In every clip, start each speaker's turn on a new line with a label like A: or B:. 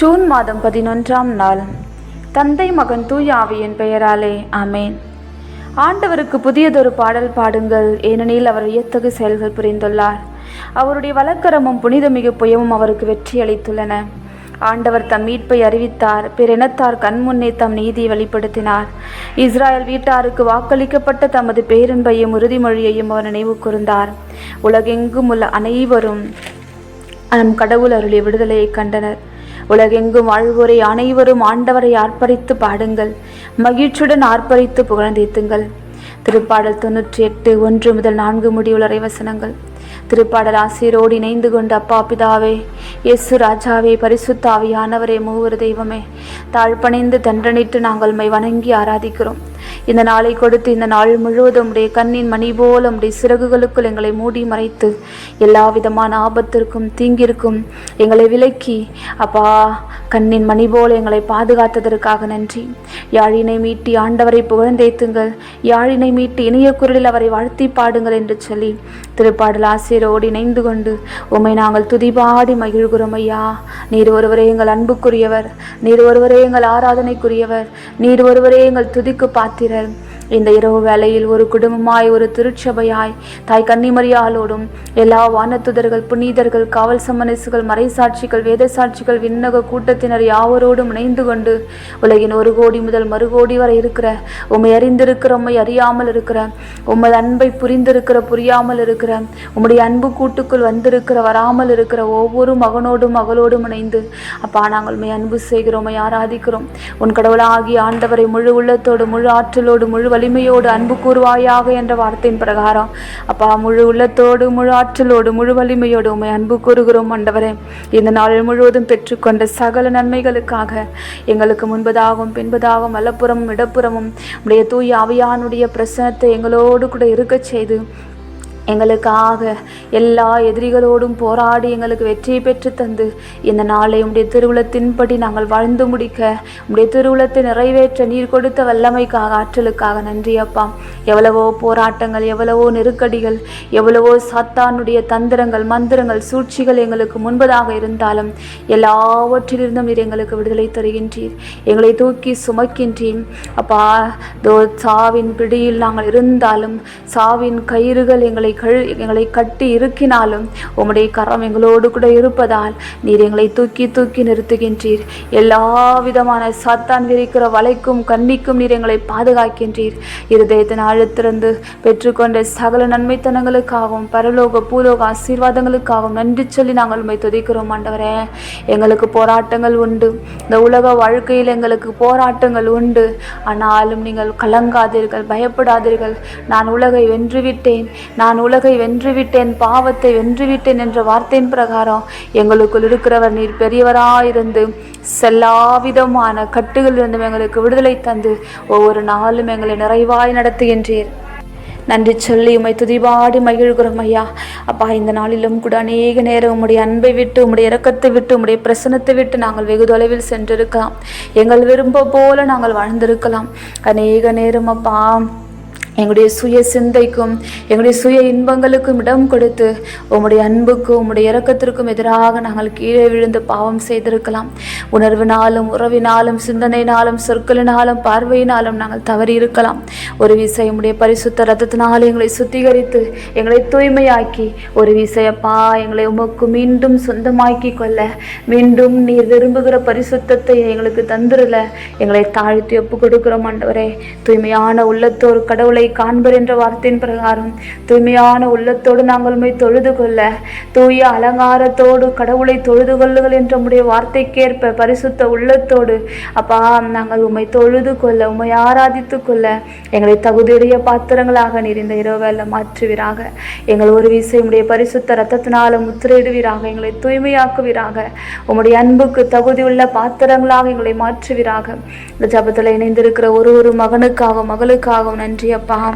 A: June மாதம் பதினொன்றாம் நாள். தந்தை மகன் தூய ஆவியின் பெயராலே ஆமேன். ஆண்டவருக்கு புதியதொரு பாடல் பாடுங்கள். ஏனெனில் அவர் வியத்தகு செயல்கள் புரிந்துள்ளார். அவருடைய வழக்கரமும் புனிதமிகு புயமும் அவருக்கு வெற்றி அளித்துள்ளன. ஆண்டவர் தம் மீட்பை அறிவித்தார். பிறனத்தார் கண்முன்னே தம் நீதியை வெளிப்படுத்தினார். இஸ்ராயல் வீட்டாருக்கு வாக்களிக்கப்பட்ட தமது பேரன்பையும் உறுதிமொழியையும் அவர் நினைவு கூர்ந்தார். உலகெங்கும் உள்ள அனைவரும் நம் கடவுள் அருளிய விடுதலையை கண்டனர். உலகெங்கும் வாழ்வோரை அனைவரும் ஆண்டவரை ஆர்ப்பரித்து பாடுங்கள். மகிழ்ச்சியுடன் ஆர்ப்பரித்து புகழ்ந்தீத்துங்கள் திருப்பாடல் தொன்னூற்றி எட்டு ஒன்று முதல் நான்கு முடிவுள்ள வசனங்கள் திருப்பாடல் ஆசிரியரோடு இணைந்து கொண்டு அப்பா பிதாவே இயேசு ராஜாவே பரிசுத்தாவியானவரே மூவர் தெய்வமே தாழ்பணிந்து தண்டனிட்டு நாங்கள் மை வணங்கி ஆராதிக்கிறோம். இந்த நாளை கொடுத்து இந்த நாள் முழுவதும் உடைய கண்ணின் மணி போல உடைய சிறகுகளுக்குள் எங்களை மூடி மறைத்து எல்லா விதமான ஆபத்திற்கும் தீங்கிற்கும் எங்களை விலக்கி அப்பா கண்ணின் மணி போல எங்களை பாதுகாத்ததற்காக நன்றி. யாழினை மீட்டி ஆண்டவரை புகழ்ந்தேத்துங்கள் யாழினை மீட்டி இணைய குரலில் அவரை வாழ்த்தி பாடுங்கள் என்று சொல்லி திருப்பாடல் ஆசிரியரோடு இணைந்து கொண்டு உம்மை நாங்கள் துதிபாடி மகிழ்கிறோம் ஐயா. நீர் ஒருவரே எங்கள் அன்புக்குரியவர். நீர் ஒருவரே எங்கள் ஆராதனைக்குரியவர். நீர் ஒருவரே எங்கள் துதிக்கு Guillermo. இந்த இரவு வேளையில் ஒரு குடும்பமாய் ஒரு திருச்சபையாய் தாய் கன்னிமரியாளோடும் எல்லா வானத்துதர்கள் புனிதர்கள் காவல் சம்மனசுகள் மறைசாட்சிகள் வேத சாட்சிகள் விண்ணக கூட்டத்தினர் யாவரோடும் இணைந்து கொண்டு உலகின் ஒரு கோடி முதல் மறுகோடி வரை இருக்கிற உம்மை அறிந்திருக்கிற உம்மை அறியாமல் இருக்கிற உமது அன்பை புரிந்திருக்கிற புரியாமல் இருக்கிற உம்முடைய அன்பு கூட்டுக்குள் வந்திருக்கிற வராமல் இருக்கிற ஒவ்வொரு மகனோடும் மகளோடும் இணைந்து அப்பா நாங்கள் உண்மை அன்பு செய்கிறோம் ஆராதிக்கிறோம். உன் கடவுளாகி ஆண்டவரை முழு உள்ளத்தோடு முழு ஆற்றலோடு முழு வலிமையோடு அன்பு கூறுவாயாக என்ற வார்த்தையின் பிரகாரம். அப்பா முழு உள்ளத்தோடு முழு ஆற்றலோடு முழு வலிமையோடு உண்மை அன்பு கூறுகிறோம் ஆண்டவரே. இந்த நாள் முழுவதும் பெற்றுக்கொண்ட சகல நன்மைகளுக்காக எங்களுக்கு முன்பதாகவும் பின்பதாகவும் வலப்புறமும் இடப்புறமும் உடைய தூய் அவையானுடைய பிரசனத்தை எங்களோடு கூட இருக்கச் செய்து எங்களுக்காக எல்லா எதிரிகளோடும் போராடி எங்களுக்கு வெற்றியை பெற்று தந்து இந்த நாளை உடைய திருவுளத்தின்படி நாங்கள் வாழ்ந்து முடிக்க உடைய திருவுளத்தை நிறைவேற்ற நீர் கொடுத்த வல்லமைக்காக ஆற்றலுக்காக நன்றி அப்பா. எவ்வளவோ போராட்டங்கள் எவ்வளவோ நெருக்கடிகள் எவ்வளவோ சாத்தானுடைய தந்திரங்கள் மந்திரங்கள் சூழ்ச்சிகள் எங்களுக்கு முன்பதாக இருந்தாலும் எல்லாவற்றிலிருந்தும் நீர் எங்களுக்கு விடுதலை தருகின்றீர். எங்களை தூக்கி சுமக்கின்றீர். அப்பா தோ சாவின் பிடியில் நாங்கள் இருந்தாலும் சாவின் கயிறுகள் எங்களை எங்களை கட்டி இருக்கினாலும் உம்முடைய கரம் எங்களோடு கூட இருப்பதால் நீர் எங்களை தூக்கி தூக்கி நிறுத்துகின்றீர். எல்லா விதமான சாத்தான் விரிக்கிற வலைக்கும் கண்ணிக்கும் நீர் எங்களை பாதுகாக்கின்றீர். இருதயத்தின் ஆழத்திலிருந்து பெற்றுக்கொண்ட சகல நன்மைத்தனங்களுக்காகவும் பரலோக பூலோக ஆசீர்வாதங்களுக்காகவும் நன்றி சொல்லி நாங்கள் உண்மை துதிக்கிறோம் ஆண்டவரே. எங்களுக்கு போராட்டங்கள் உண்டு. இந்த உலக வாழ்க்கையில் எங்களுக்கு போராட்டங்கள் உண்டு. ஆனாலும் நீங்கள் கலங்காதீர்கள் பயப்படாதீர்கள். நான் உலகை வென்றுவிட்டேன். நான் உலகை வென்றுவிட்டேன் பாவத்தை வென்றுவிட்டேன் என்ற வார்த்தையின் பிரகாரம் எங்களுக்குள் இருக்கிறவர் நீர் பெரியவராயிருந்து செல்லாவிதமான கட்டுகளிலிருந்தும் எங்களுக்கு விடுதலை தந்து ஒவ்வொரு நாளும் எங்களை நிறைவாய் நடத்துகின்றீர். நன்றி சொல்லி உமை துதிபாடி மகிழ்கிறோம் ஐயா. அப்பா இந்த நாளிலும் கூட அநேக நேரம் உம்முடைய அன்பை விட்டு உம்முடைய இறக்கத்தை விட்டு உம்முடைய பிரசனத்தை விட்டு நாங்கள் வெகு தொலைவில் சென்றிருக்கலாம். எங்கள் விரும்ப போல நாங்கள் வாழ்ந்திருக்கலாம். அநேக நேரம் அப்பா எங்களுடைய சுய சிந்தைக்கும் எங்களுடைய சுய இன்பங்களுக்கும் இடம் கொடுத்து உம்முடைய அன்புக்கும் உம்முடைய இறக்கத்திற்கும் எதிராக நாங்கள் கீழே விழுந்து பாவம் செய்திருக்கலாம். உணர்வினாலும் உறவினாலும் சிந்தனையினாலும் சொற்களினாலும் பார்வையினாலும் நாங்கள் தவறி இருக்கலாம் ஒரு விசை உம்முடைய பரிசுத்த ரத்தத்தினால் எங்களை சுத்திகரித்து எங்களை தூய்மையாக்கி ஒரு விசையப்பா எங்களை உமக்கு மீண்டும் சொந்தமாக்கி கொள்ள மீண்டும் நீர் விரும்புகிற பரிசுத்தத்தை எங்களுக்கு தந்துருல எங்களை தாழ்த்தி ஒப்பு கொடுக்கிறோம் ஆண்டவரே. தூய்மையான உள்ளத்தோர் கடவுளை காண்பர் என்ற வார்த்தையின் பிரகாரம் தூய்மையான உள்ளத்தோடு நாங்கள் உண்மை தொழுது கொள்ள தூய அலங்காரத்தோடு கடவுளை தொழுது கொள்ளுங்கள் என்ற உடைய வார்த்தைக்கேற்ப பரிசுத்த உள்ளத்தோடு அப்பா நாங்கள் உம்மை தொழுது கொள்ள உம்மை ஆராதித்து கொள்ள எங்களை தகுதியுடைய பாத்திரங்களாக நீர் இந்த இரவேல மாற்றுவீராக. எங்கள் ஒரு விசை உடைய பரிசுத்த ரத்தத்தினால முத்திரையிடுவீராக எங்களை தூய்மையாக்குவீராக. உம்முடைய அன்புக்கு தகுதியுள்ள பாத்திரங்களாக எங்களை மாற்றுவீராக. இந்த ஜபத்தில் இணைந்திருக்கிற ஒரு ஒரு மகனுக்காகவும் மகளுக்காகவும் நன்றி அப்பா. वहाँ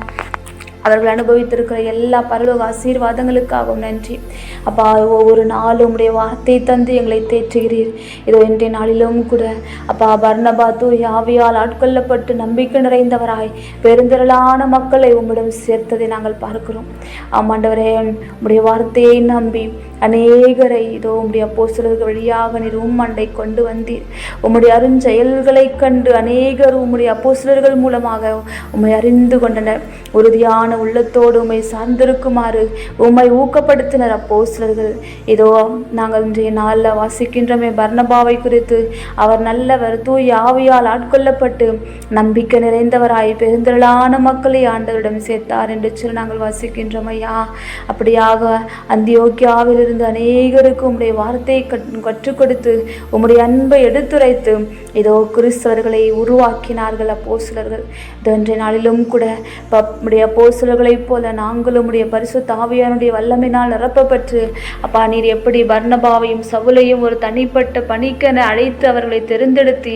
A: அவர்கள் அனுபவித்திருக்கிற எல்லா பரலோக ஆசீர்வாதங்களுக்காகவும் நன்றி. அப்பா ஒவ்வொரு நாளும் உடைய வார்த்தை தந்து எங்களை தேற்றுகிறீர். இதோ இன்றைய நாளிலும் கூட அப்பா பர்ணபா தூய் ஆவியால் ஆட்கொள்ளப்பட்டு நம்பிக்கை நிறைந்தவராய் பெருந்திரளான மக்களை உம்மிடம் சேர்த்ததை நாங்கள் பார்க்கிறோம். ஆமாண்டவரே உடைய வார்த்தையை நம்பி அநேகரை இதோ உம்முடைய அப்போஸ்தலர்கள் வழியாக நீர் உம்மண்டை கொண்டு வந்தீர். உம்முடைய அருஞ்செயல்களைக் கண்டு அநேகர் உம்முடைய அப்போஸ்தலர்கள் மூலமாக உம்மை அறிந்து கொண்டனர். உறுதியான உள்ளத்தோடு உம்மை சார்ந்திருக்குமாறு உம்மை ஊக்கப்படுத்தினர் அப்போஸ்தலர்கள். இதோ நாங்கள் இன்றைய நாளில் வாசிக்கின்றமே பர்ணபாவை குறித்து. அவர் நல்லவர் தூய் ஆவியால் ஆட்கொள்ளப்பட்டு நம்பிக்கை நிறைந்தவராய் பெருந்திரளான மக்களை ஆண்டவரிடம் சேர்த்தார் என்று சொல்லி நாங்கள் வாசிக்கின்றோம் ஐயா. அப்படியாக அந்தியோக்கியாவில் இருந்து அநேகருக்கு உம்முடைய வார்த்தையை கற்றுக் கொடுத்து உம்முடைய அன்பை எடுத்துரைத்து இதோ கிறிஸ்தவர்களை உருவாக்கினார்கள் அப்போ சிலர்கள் இன்றைய நாளிலும் கூட ப- உம்முடைய அப்போஸ்தலர்களைப் போல நாங்களும் உடைய பரிசு தாவியானுடைய வல்லமையினால் நிரப்பப்பட்டு அப்பா நீர் எப்படி பர்ணபாவையும் சவுலையும் ஒரு தனிப்பட்ட பணிக்கென அழைத்து அவர்களை தெரிந்தெடுத்தி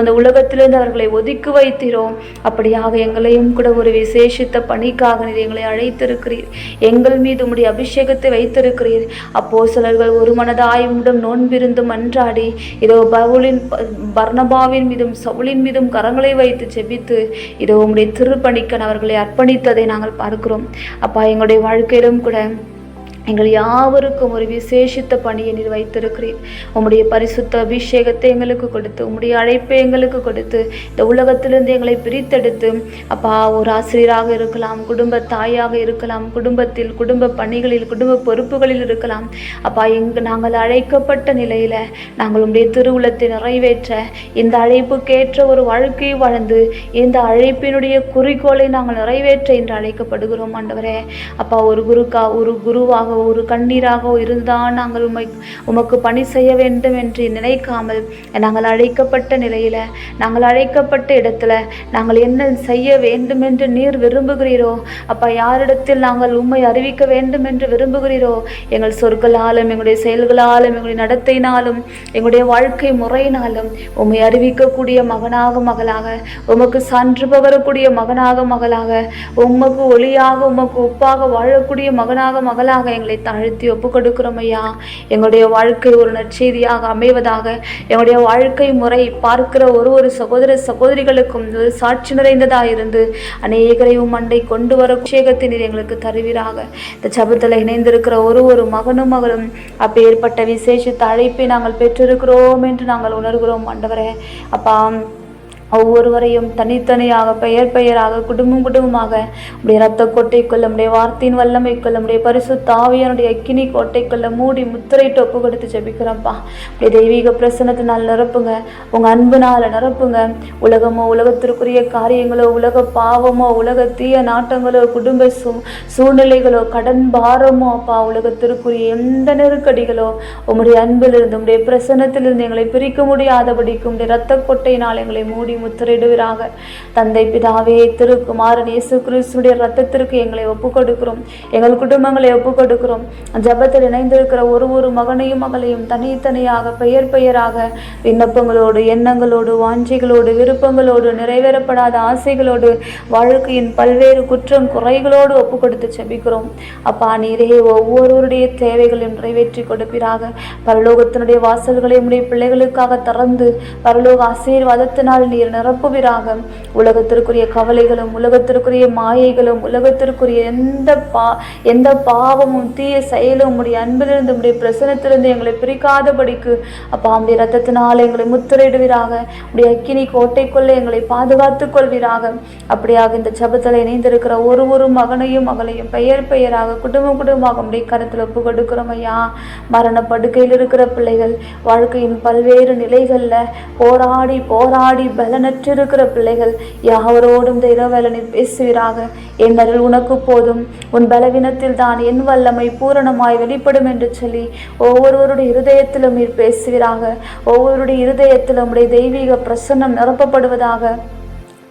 A: இந்த உலகத்திலிருந்து அவர்களை ஒதுக்கி வைத்திரோம். அப்படியாக எங்களையும் கூட ஒரு விசேஷித்த பணிக்காக நீர் எங்களை அழைத்திருக்கிறீர். எங்கள் மீது உடைய அபிஷேகத்தை வைத்திருக்கிறீர். அப்போ சிலர்கள் ஒரு மனதாய் நோன்பிருந்தும் அன்றாடி இதோ பவுலின் பர்ணபாவின் மீதும் சவுலின் மீதும் கரங்களை வைத்து செபித்து இதோ உம்முடைய திருப்பணிக்கன் அவர்களை அர்ப்பணித்ததை நாங்கள் பார்க்கிறோம். அப்பா எங்களுடைய வாழ்க்கையிலும் கூட எங்கள் யாவருக்கும் ஒரு விசேஷித்த பணியை நீர் வைத்திருக்கிறீர். உம்முடைய பரிசுத்த அபிஷேகத்தை எங்களுக்கு கொடுத்து உம்முடைய அழைப்பை எங்களுக்கு கொடுத்து இந்த உலகத்திலிருந்து எங்களை பிரித்தெடுத்து அப்பா ஒரு ஆசிரியராக இருக்கலாம் குடும்ப தாயாக இருக்கலாம் குடும்பத்தில் குடும்ப பணிகளில் குடும்ப பொறுப்புகளில் இருக்கலாம். அப்பா எங்கு நாங்கள் அழைக்கப்பட்ட நிலையில் நாங்கள் உம்முடைய திருவுளத்தை நிறைவேற்ற இந்த அழைப்புக்கேற்ற ஒரு வாழ்க்கையை வாழ்ந்து இந்த அழைப்பினுடைய குறிக்கோளை நாங்கள் நிறைவேற்ற என்று அழைக்கப்படுகிறோம் ஆண்டவரே. அப்பா ஒரு குருக்கா ஒரு குருவாக ஒரு கண்ணீராக இருந்தால் நாங்கள் உமை உமக்கு பணி செய்ய வேண்டும் என்று நினைக்காமல் நாங்கள் அழைக்கப்பட்ட நிலையில் நாங்கள் அழைக்கப்பட்ட இடத்துல நாங்கள் என்ன செய்ய வேண்டும் என்று நீர் விரும்புகிறீரோ அப்பா யாரிடத்தில் நாங்கள் உம்மை அறிவிக்க வேண்டும் என்று விரும்புகிறீரோ எங்கள் சொற்களாலும் எங்களுடைய செயல்களாலும் எங்களுடைய நடத்தையினாலும் எங்களுடைய வாழ்க்கை முறையினாலும் உம்மை அறிவிக்கக்கூடிய மகனாக மகளாக உமக்கு சான்று பகரக்கூடிய மகனாக மகளாக உமக்கு ஒளியாக உமக்கு உப்பாக வாழக்கூடிய மகனாக மகளாக எங்களை தாழ்த்தி ஒப்பு கொடுக்கிறோம் ஐயா எங்களுடைய வாழ்க்கை ஒரு நற்செய்தியாக அமைவதாக. எங்களுடைய வாழ்க்கை முறை பார்க்கிற ஒரு ஒரு சகோதர சகோதரிகளுக்கும் ஒரு சாட்சி நிறைந்ததாக இருந்து அநேகரையும் மண்டை கொண்டு வர விஷேகத்தினர் எங்களுக்கு தருவீராக. இந்த சபத்தில் இணைந்திருக்கிற ஒரு ஒரு மகனும் மகளும் அப்பேற்பட்ட விசேஷித்த அழைப்பை நாங்கள் பெற்றிருக்கிறோம் என்று நாங்கள் உணர்கிறோம் ஆண்டவரே. அப்பா ஒவ்வொருவரையும் தனித்தனியாக பெயர் பெயராக குடும்பம் குடும்பமாக உடைய இரத்த கோட்டைக்குள்ள உடைய வார்த்தையின் வல்லமைக்குள்ள உடைய பரிசு தாவியனுடைய அக்கினி கோட்டைக்குள்ள மூடி முத்திரை ஒப்பு கொடுத்து ஜெபிக்கிறோம்ப்பா உடைய தெய்வீக பிரசனத்தினால் நிரப்புங்க. உங்க அன்புனால் நிரப்புங்க. உலகமோ உலகத்திற்குரிய காரியங்களோ உலக பாவமோ உலக தீய நாட்டங்களோ குடும்ப சூ சூழ்நிலைகளோ கடன் பாரமோ அப்பா உலகத்திற்குரிய எந்த நெருக்கடிகளோ உங்களுடைய அன்பிலிருந்து உங்களுடைய பிரசன்னத்திலிருந்து எங்களை பிரிக்க முடியாதபடிக்கும் உம்முடைய இரத்த கொட்டையினால் எங்களை மூடி முத்திரையிடுவீராக தந்தை பிதாவே திருக்குமாரன் இயேசு கிறிஸ்துடைய ரத்தத்திற்கு எங்களை ஒப்பு கொடுக்கிறோம் எங்கள் குடும்பங்களை ஒப்பு கொடுக்கிறோம் ஜபத்தில் இணைந்திருக்கிற ஒரு ஒரு மகனையும் மகளையும் தனித்தனியாக பெயர் பெயராக விண்ணப்பங்களோடு எண்ணங்களோடு வாஞ்சிகளோடு விருப்பங்களோடு நிறைவேறப்படாத ஆசைகளோடு வாழ்க்கையின் பல்வேறு குற்றம் குறைகளோடு ஒப்பு கொடுத்து செபிக்கிறோம் அப்பா நீரே ஒவ்வொருவருடைய தேவைகளையும் நிறைவேற்றி கொடுப்பீராக. பரலோகத்தினுடைய வாசல்களை உடைய பிள்ளைகளுக்காக திறந்து பரலோக ஆசீர்வாதத்தினால் நீர் நிரப்புவீராக. உலகத்திற்குரிய கவலைகளும் உலகத்திற்குரிய மாயைகளும் உலகத்திற்குரிய எந்த பா எந்த பாவமும் தீய செயலும் உடைய அன்பிலிருந்து உடைய பிரசனத்திலிருந்து எங்களை பிரிக்காதபடிக்கு அப்பா உடைய ரத்தத்தினால் எங்களை முத்திரையிடுவீராக. உடைய அக்கினி கோட்டைக்குள்ளே எங்களை பாதுகாத்துக் கொள்வீராக. அப்படியாக இந்த ஜபத்தில் இணைந்திருக்கிற ஒரு ஒரு மகனையும் மகளையும் பெயர் பெயராக குடும்பம் குடும்பமாக உடைய கருத்தில் ஒப்பு கொடுக்கிறோம் ஐயா. மரண படுக்கையில் இருக்கிற பிள்ளைகள் வாழ்க்கையின் பல்வேறு நிலைகளில் போராடி போராடி நற்றிருக்கிற பிள்ளைகள் யாவரோடும் இந்த இரவேளை நீர் பேசுவீராக. என் அருள் உனக்கு போதும். உன் பலவீனத்தில் தான் என் வல்லமை பூரணமாய் வெளிப்படும் என்று சொல்லி ஒவ்வொருவருடைய இருதயத்திலும் நீர் பேசுவீராக. ஒவ்வொருடைய இருதயத்திலும் உடைய தெய்வீக பிரசன்னம் நிரப்பப்படுவதாக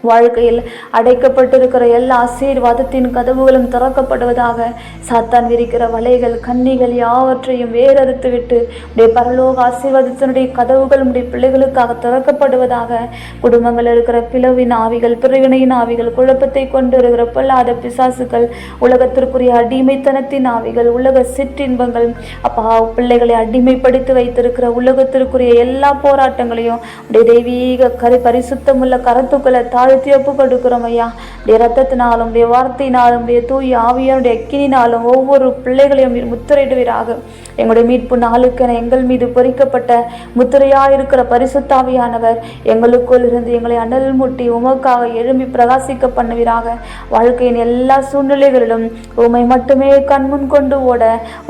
A: வாழ்க்கையில் அடைக்கப்பட்டிருக்கிற எல்லா ஆசீர்வாதத்தின் கதவுகளும் திறக்கப்படுவதாக சாத்தான் விரிக்கிற வலைகள் கன்னிகள் யாவற்றையும் வேறறுத்து விட்டு உடைய பரலோக ஆசீர்வாதத்தினுடைய கதவுகள் உடைய பிள்ளைகளுக்காக திறக்கப்படுவதாக குடும்பங்கள் இருக்கிற பிளவின் ஆவிகள் பிரிவினையின் ஆவிகள் குழப்பத்தை கொண்டு வருகிற பொல்லாத பிசாசுகள் உலகத்திற்குரிய அடிமைத்தனத்தின் ஆவிகள் உலக சிற்றின்பங்கள் அப்பா பிள்ளைகளை அடிமைப்படுத்தி வைத்திருக்கிற உலகத்திற்குரிய எல்லா போராட்டங்களையும் உடைய தெய்வீக கரு பரிசுத்தமுள்ள கரத்துக்களை தாழ்த்தி ஒப்பு கொடுக்குறோம் ஐயா. உடைய ரத்தத்தினாலும் உடைய வார்த்தையினாலும் உடைய தூய் ஆவியானுடைய அக்கினினாலும் ஒவ்வொரு பிள்ளைகளையும் முத்திரையிடுவீராக. எங்களுடைய மீட்பு நாளுக்கென எங்கள் மீது பொறிக்கப்பட்ட முத்திரையாக இருக்கிற பரிசுத்தாவியானவர் எங்களுக்குள் இருந்து எங்களை அனல் முட்டி உமக்காக எழும்பி பிரகாசிக்க பண்ணுவீராக. வாழ்க்கையின் எல்லா சூழ்நிலைகளிலும் உம்மை மட்டுமே கண்முன் கொண்டு ஓட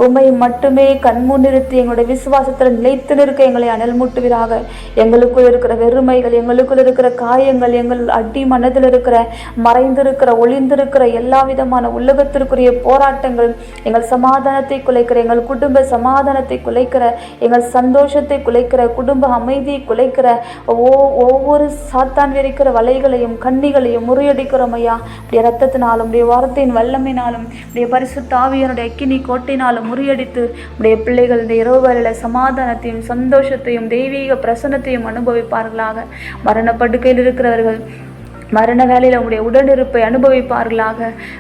A: உம்மை மட்டுமே கண்முன் நிறுத்தி எங்களுடைய விசுவாசத்தில் நிலைத்து நிற்க எங்களை அனல் மூட்டுவீராக. எங்களுக்குள் இருக்கிற வெறுமைகள் எங்களுக்குள் இருக்கிற காயங்கள் எங்கள் அடி மனதில் இருக்கிற மறைந்திருக்கிற ஒளிந்திருக்கிற எல்லா விதமான உலகத்திற்குரிய போராட்டங்கள் எங்கள் சமாதானத்தை குலைக்கிற எங்கள் குடும்ப சமாதானத்தை குலைக்கிற எங்கள் சந்தோஷத்தை குலைக்கிற குடும்ப அமைதியை குலைக்கிற ஓ ஒவ்வொரு சாத்தான் விரிக்கிற வலைகளையும் கண்ணிகளையும் முறியடிக்கிறோம் ஐயா. உடைய ரத்தத்தினாலும் உடைய வார்த்தையின் வல்லமையினாலும் உடைய பரிசுத்த ஆவியனுடைய அக்கினி கோட்டினாலும் முறியடித்து உடைய பிள்ளைகள் இந்த இரவு வேலையில் சமாதானத்தையும் சந்தோஷத்தையும் தெய்வீக பிரசன்னத்தையும் அனுபவிப்பார்களாக. மரணப்படுக்கையில் இருக்கிறவர்கள் மரண வேலையில் உங்களுடைய உடனிருப்பை அனுபவிப்பார்களாக.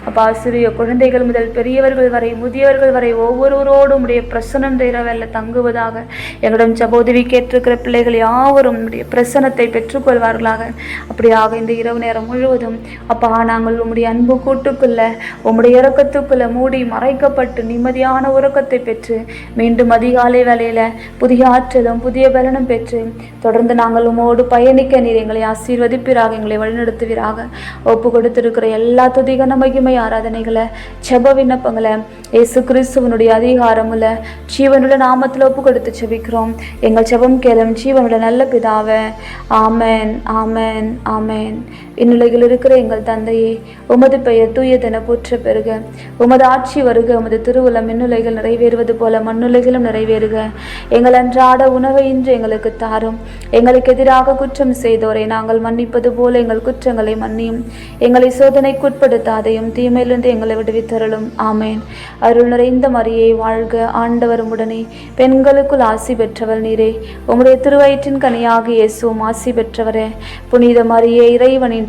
A: அப்பா சிறிய குழந்தைகள் முதல் பெரியவர்கள் வரை முதியவர்கள் வரை ஒவ்வொருவரோடும் உடைய பிரசனம் இரவேல தங்குவதாக. எங்களிடம் சபோதவி கேட்டிருக்கிற பிள்ளைகள் யாவரும் உடைய பிரசனத்தை பெற்றுக்கொள்வார்களாக. அப்படியாக இந்த இரவு நேரம் முழுவதும் அப்பா நாங்கள் உம்முடைய அன்பு கூட்டுக்குள்ள உம்முடைய இறக்கத்துக்குள்ள மூடி மறைக்கப்பட்டு நிம்மதியான உறக்கத்தை பெற்று மீண்டும் அதிகாலை வேலையில் புதிய ஆற்றலும் புதிய பலனும் பெற்று தொடர்ந்து நாங்கள் உமோடு பயணிக்க நீர் எங்களை ஆசீர்வதிப்பிறாக எங்களை செலுத்துவீராக. ஒப்பு கொடுத்திருக்கிற எல்லா துதிகன மகிமை ஆராதனைகளை செப விண்ணப்பங்களை ஏசு கிறிஸ்துவனுடைய அதிகாரமுள்ள ஜீவனுள்ள நாமத்தில் ஒப்பு கொடுத்து செபிக்கிறோம். எங்கள் செபம் கேளும் ஜீவனுள்ள நல்ல பிதாவை. ஆமேன் ஆமேன் ஆமேன். இந்நிலையில் இருக்கிற எங்கள் தந்தையே உமது பெயர் தூயதென போற்ற பெறுக. உமது ஆட்சி வருக உமது திருவுளம் மின்னுலைகள் நிறைவேறுவது போல மண்ணுலைகளும் நிறைவேறுக. எங்கள் அன்றாட உணவை இன்று எங்களுக்கு தாரும். எங்களுக்கு எதிராக குற்றம் செய்தோரை நாங்கள் மன்னிப்பது போல எங்கள் குற்றங்களை மன்னியும். எங்களை சோதனைக்குட்படுத்தாதையும் தீமையிலிருந்து எங்களை விடுவித்தருளும். ஆமேன். அருள் நிறைந்த மரியை வாழ்க ஆண்டவரும் உடனே பெண்களுக்குள் ஆசி பெற்றவள் நீரே. உம்முடைய திருவயிற்றின் கனியாக இயேசுவும் ஆசி பெற்றவரே. புனித மரியே இறைவனின்